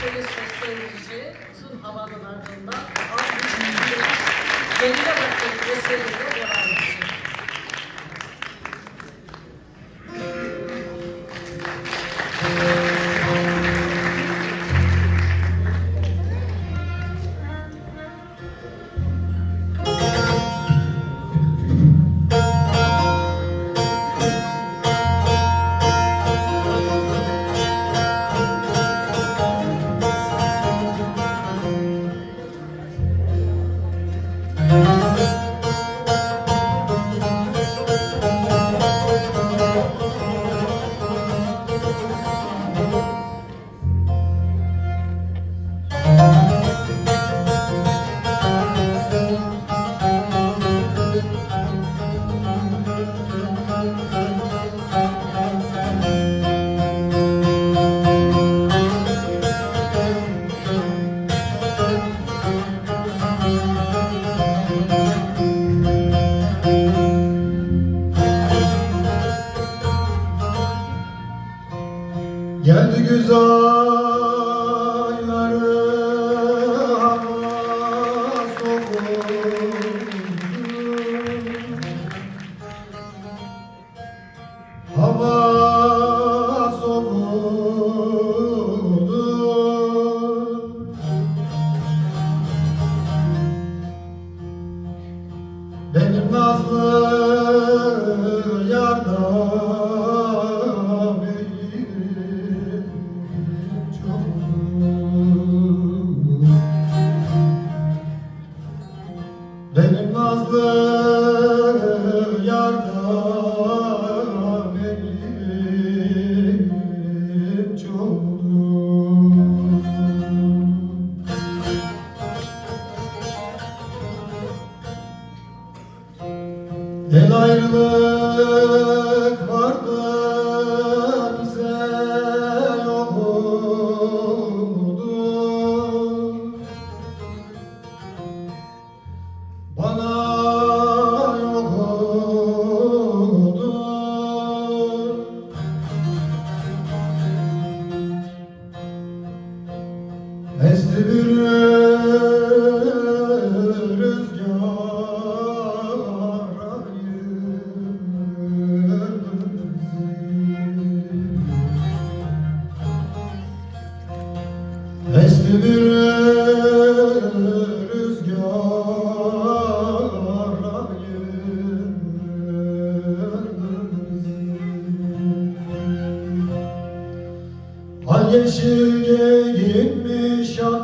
solist besteleyici uzun havanın ardından almış Kendine bakın eseriyle Geldi güz ayları hava soğudu Benim nazlı yarda El ayrılık vardı Esti bir rüzgar ayırdı bizi. Al yeşil giyinmiş adam